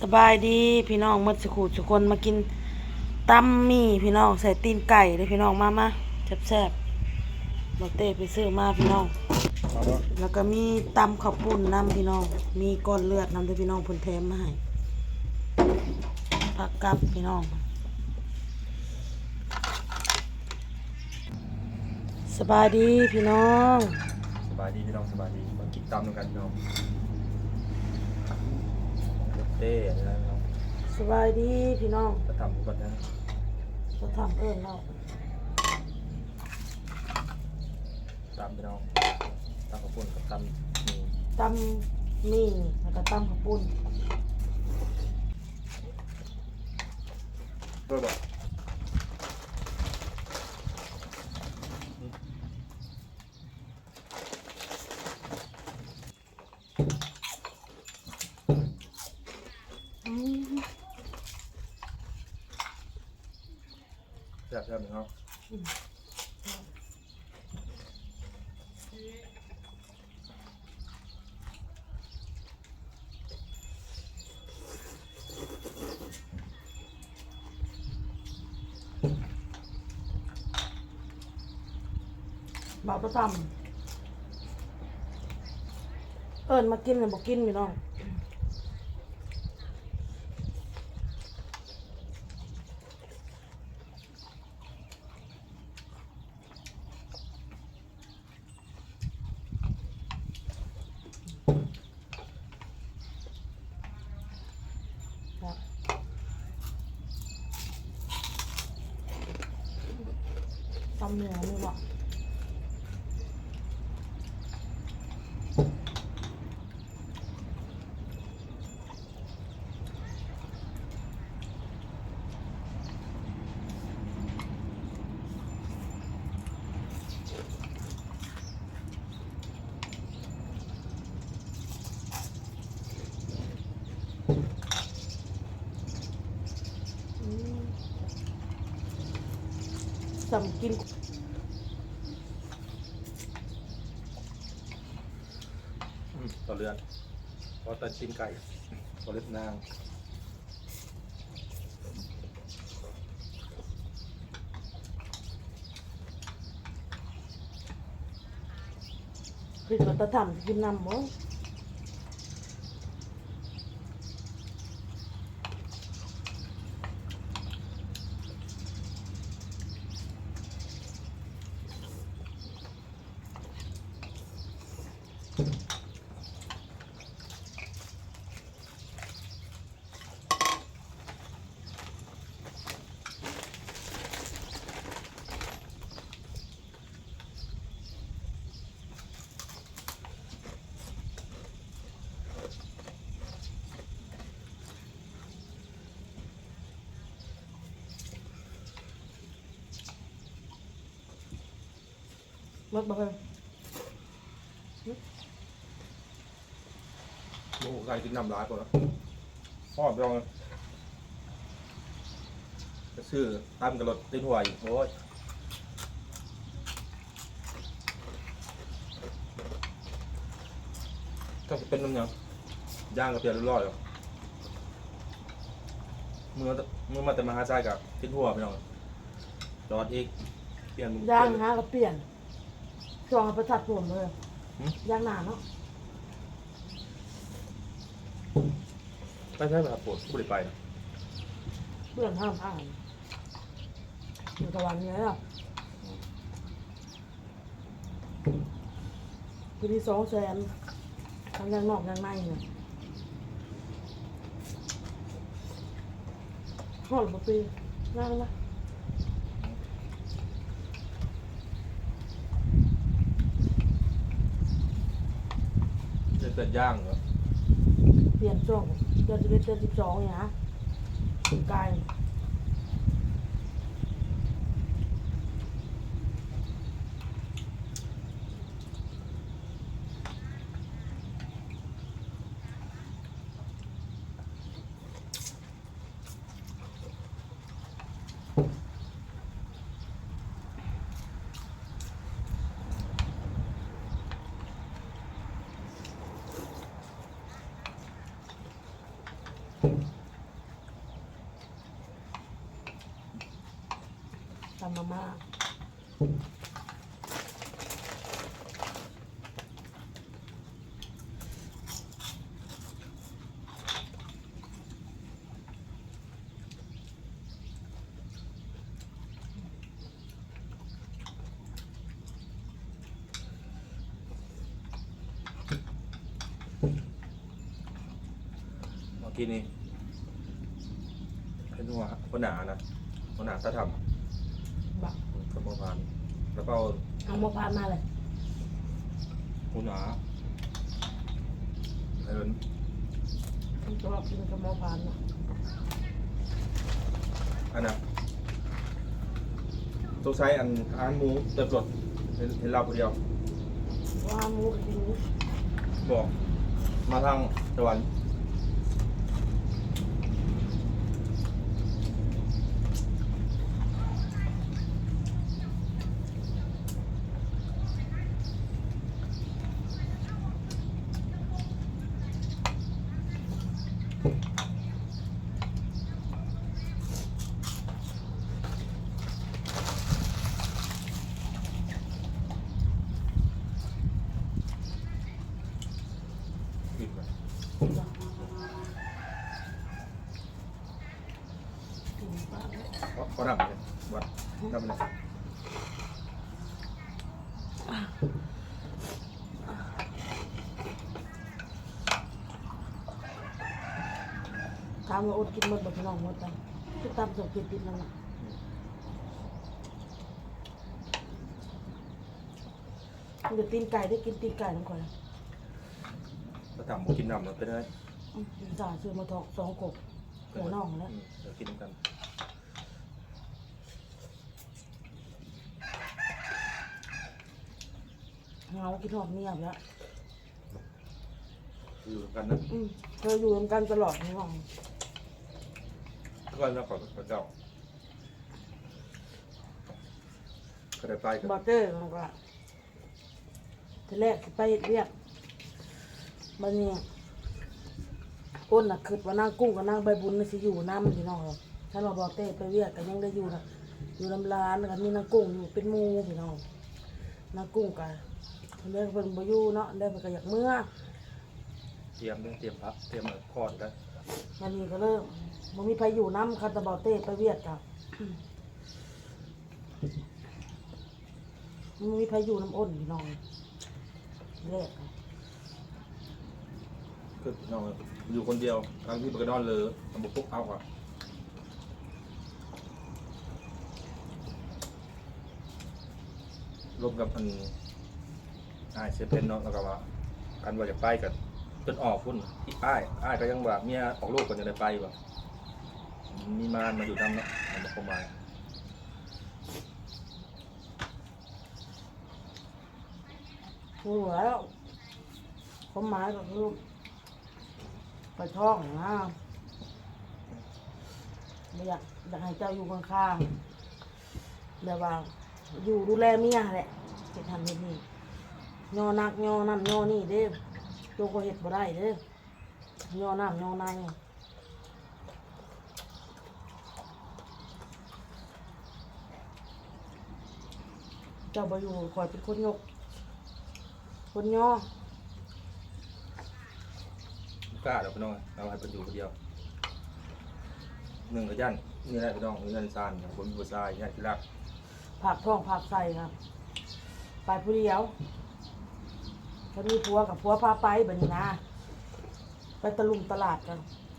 สบายดีพี่น้องหมดสุขุทุกคนมากินตำหมี่พี่น้องใส่ตีนไก่เลยพี่น้องมามาแซ่บๆบอกเต้ไปซื้อมาพี่น้องเอาเนาะแล้วก็มีตำข้าวปุ้นน้ำพี่น้อง มีก้อนเลือดน้ำด้วยพี่น้องเพุ่นแถมมาให้ผักกับพี่น้อง สบายดีพี่น้อง สบายดีพี่น้องสบายดีมากินตำด้วยกันพี่น้อง เต้อะไรนะพี่น้องสบายดีพี่น้องจะทำก่อนนะจะทำเอิ้นเราตำพี่น้องตำข้าวปุ้นกับตำหมี่ตำหมี่แล้วก็ตำข้าวปุ้นเบอร์บอก อืม แซ่บแซ่บพี่น้องบ่าประตำเอิญมากินเลยบอกกินพี่น้อง นื้อนี่บอกอืมสำกิน อืม ต่อเรือนพอตัดชิ้นไก่ต่อเล็บนางคือมันจะทำกินน้ำมั้ง มดบ่เพิ่งโอ้โหไก่กินน้ำร้ายกว่าแล้วพ่อพี่น้องจะซื้อตำกระรดตีนหัวอีกโอ้ยก็จะเป็นน้ำยังย่างกับเพียรร้อยหรอกมือมือมาแต่มาหาใจกับตีนหัวพี่น้องจอดอีกเปลี่ยนย่างเปลี่นฮะก็เปลี่ยน ช่วงเอาไประทัดผมเลยหืมย่างหนาเนาะไม่ใช่แบบปวดบุหรี่ไปนะเปลี่ยนห้ามอ่านอยู่ตะวันเนี้ยอะคือที่สองแสนทั้งย่างนอกย่างในเนี่ยหอดบ่ปีนั่งนะ เกิดย่างเหรอ เปลี่ยนช่วงเดือนสิบเอ็ดเดือนสิบสองเนี่ยนะกายำมาม่าเมื่อกี้นี้เป็นหัวคนหนานะคนหนาถ้าทำะพร้าวแล้วก็เอาหมกพานมาเลยคนหนาเอินผมชอบกินกับหมกพานนะอันน่ะต้องใช้อันอาหารหมูเติบรสเห็นเห็นเราคนเดียวว่าหมูกับกินนี้บอกมาทางตะวัน อิ่มไหม กินปลา เลยเพราะเขาดับเลยวัดดับเลยถามว่าอดกินหมดบ่พี่น้องหมดไปคือตามส่งกินติดนั่นแหละมันจะตีนไก่ได้กินตีนไก่น้ำก่อนถ้าทำหมูกินน้ำมันเป็นไงอืมจ่าซื้อมาทอกสองกบเผื่อน้องแล้วเดี๋ยวกินกัน เงากินหอมเงียบแล้วอยู่กันนะอืมเธออยู่กันตลอดพี่น้องทุกวันแล้วก่อนพระเจ้าก็ได้ไปกันบอเตอร์มันก็ทีแรกสิไปเรียกบันนี้อ้นน่ะคิดว่านางกุ้งกับนางใบบุญน่ะสิอยู่น้ำพี่น้องครับถ้าเราบอเต้ไปเรียกก็ยังได้อยู่นะอยู่ลำลานแล้วก็มีนางกุ้งอยู่เป็นหมูพี่น้องนางกุ้งกัน เรียกเป็นบ่อยู่เนาะได้ไปก็อยากเมื่อเตรียมด้วยเตรียมพักเตรียมคอดกันวันนี้ก็เริ่มมันมีไปอยู่น้ำคันตะบอเต้ไปเวียดกับมันมีไปอยู่น้ำอ้นพี่น้องแรกอะคือน้องอยู่คนเดียวทางที่ปกระดอนเลยทำบุกปุ๊กเอาอะรวมกับมัน อายเซเป็นเนาะแล้วก็ว่ากันว่าจะไปกันจนออกพุ่นที่อ้ายอ้ายก็ยังว่าเมียออกลูกก่อนจะได้ไปว่ะมีมานมาอยู่น้ำเนาะมันบอกประมาณหัวแล้วความหมายก็คือไปท่องนะไม่อยากอยากให้เจ้าอยู่ข้างๆแบบว่าอยู่ดูแลเมียแหละจะทำเห็นนี่ ยอนักยอนั่นยอนี่เด้อโจก็เห็ดบ่ได้เด้อยอน้ำยอในเจ้าบ่อยู่คอยเป็นคนยก คนย่อกล้าเดี๋ยวพี่น้องเอาให้เป็นอยู่คนเดียวหนึ่งกับยันนี่แหละพี่น้องมีเงินซานอย่างคนมีผู้ชายญาติที่รักผักท้องผักใส่ครับ ไปผู้เดียว ถ้ามีผัวกับผัวพาไปแบบนี้นะ ไปตะลุมตลาดกัน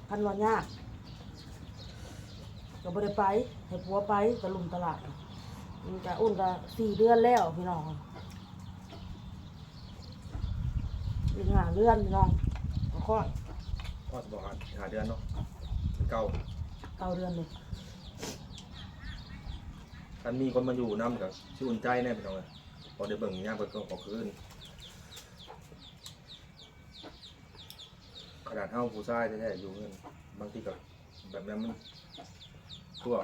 คันว่ายากก็บ่ได้ไปให้ผัวไปตะลุมตลาดกันมันจะอุ่นก็สี่เดือนแล้วพี่น้องอีกหาเดือนพี่น้องก็ค่อยพ่อจะบอกหาหาเดือนเนาะเป็นเก่าเก้าเดือนเลยคันมีคนมาอยู่น้ำกับชื่ออุ่นใจแน่พี่น้องเลยพอได้เบิ่งย่างเปิดก็ออกคืน ขนาดเท่าผู้ชายแท้ๆอยู่เงินบางทีกับแบบนั้นมันทั่ว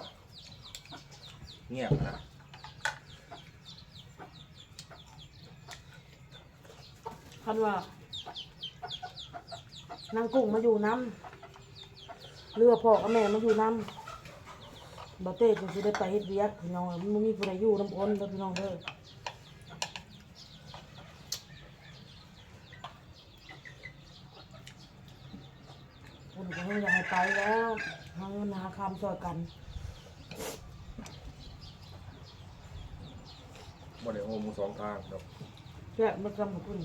เงียบนะคันว่านางกุ้งมาอยู่น้ำเรือพ่อกับแม่มาอยู่น้ำบ่เต้ก็สิได้ไปเฮ็ดเวียกพี่น้องมันบ่มีผู้ใดอยู่น้ำอ้นเด้อพี่น้องเด้อ อ้นก็ยังอยากให้ไปแล้วหาเงินหาคำช่วยกันบ่ได้โฮมสองทางดอกแค่มันกำกับคุณ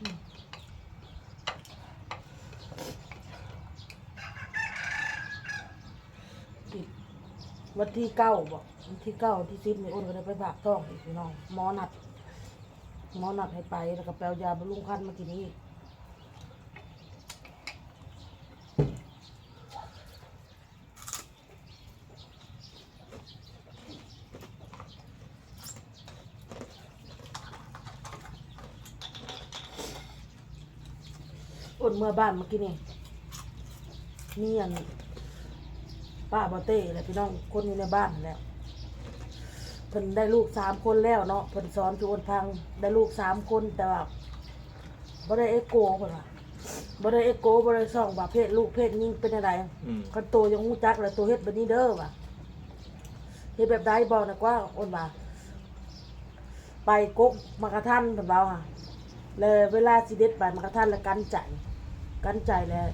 อืมติดวันที่เก้าบอกวันที่เก้าที่สิบนี่อ้นก็ได้ไปฝากท้องอีกพี่น้องหมอนัด หมอนัดให้ไปแล้วก็แปลยาบำรุงคันมากินอีกอ้นเมื่อบ้านเมื่อกี้นี่นี่อันป้าบอเต้อะไรพี่น้องคนอยู่ในบ้านแล้ว เพิ่นได้ลูกสามคนแล้วเนาะเพิ่นสอนชวนพังได้ลูกสามคนแต่ว่าบ่ได้เอ็กโกเพิ่นว่าบ่ได้เอ็กโกบ่ได้ส่องว่าเพศลูกเพศนี้เป็นอะไรอืม คันโตยังฮู้จักแล้วโตเฮ็ดแบบนี้เด้อว่ะเฮ็ดแบบใดบ่นะกว่าอ้นว่า ไปกกมากระทันเพิ่นเว้าค่ะแล้วเวลาสิเด็ดไปมากระทันแล้วกันใจ กันใจแล้ว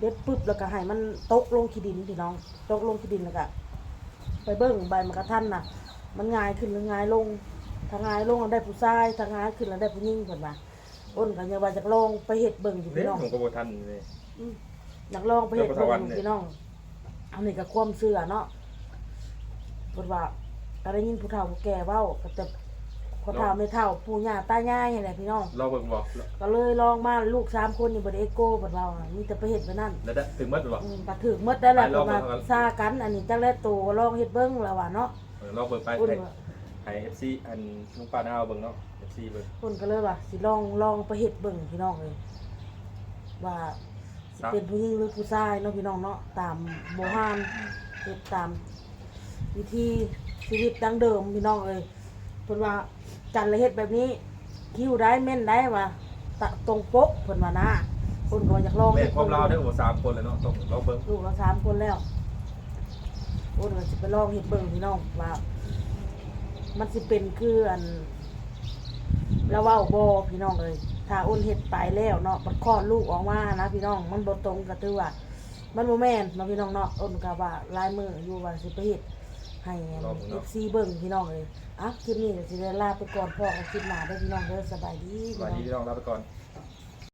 เด็ดปึ๊บแล้วก็ให้มันตกลงขี้ดินพี่น้อง ตกลงขี้ดินแล้วก็ ไปเบิ่งใบมากระทันน่ะ มันง่ายขึ้นหรือง่ายลงถ้าง่ายลงแล้วได้ผู้ชายถ้าง่ายขึ้นแล้วได้ผู้หญิงเพิ่นว่าอ้นก็ยังว่าจะลองไปเฮ็ดเบิ่งอยู่เด้พี่น้องผมก็บ่ทันเลย อืมอยากลองไปเห็ดเจ้าเบิ่ประงสวรรค์เนี่ยพี่น้องอันนี้ก็ความเชื่อเนาะเพิ่นว่าก็ได้ยินผู้เฒ่าผู้แก่เว้าก็จะ พ่อเฒ่าแม่เฒ่าปู่ย่าตายายนี่แหละพี่น้อง เราเบิ่งบอกก็เลยลองมาลูกสามคนนี่บ่ได้เอโก้เพิ่นว่ามีแต่ไปเฮ็ดไปนั่นแล้วได้ถึงมัดบ่ อืมก็ถึกหมดได้แหละไปลเพิ่องนว่าเบิ่งซากันอันนี้จักแลโตลองเฮ็ดเบิ่งแล้วว่าเนาะเออเราเบิ่งไปอุ่นให้ว่าให้ FC อันลุงป้าน้าเบิ่งเนาะ FC เบิ่งเพิ่นก็เลยว่าสิลองลองไปเฮ็ดเบิ่งพี่น้องเอ้ยว่าสิเป็นผู้หญิงหรือผู้ชายเนาะพี่น้องเนาะตามโบราณเฮ็ดตาม วิธีชีวิตดั้งเดิมพี่น้องเอ้ยเพิ่นว่า จันละเฮ็ดแบบนี้ คิวได้แม่นได้ว่าตะตรงปกเพิ่นว่านะเพิ่นก็อยากลองแม่เฮ็ดความเราได้โอ้สามคนเลยเนาะต้องเราเบิ่งลูกเราสามคนแล้วโอ้เดี๋ยวสิไปลองเฮ็ดเบิ่งพี่น้องว่า มันสิเป็นคืออันแล้วเว้าบ่พี่น้องเอ้ยถ้าอ้นเฮ็ดไปแล้วเนาะมันคลอดลูกออกมานะพี่น้องมันบ่ตรงก็ถือว่ามันบ่แม่นเนาะพี่น้องเนาะอ้นก็ว่าลายมืออยู่ว่าสิไปเฮ็ดให้ FC เบิ่งพี่น้องเอ้ย อะคลิปนี้ก็สิได้ลาไปก่อนพ่อกันคลิปหน้าได้อพี่น้องเด้อสบายดีสพี่วัสน้อดีพี่น้องลาไปก่อน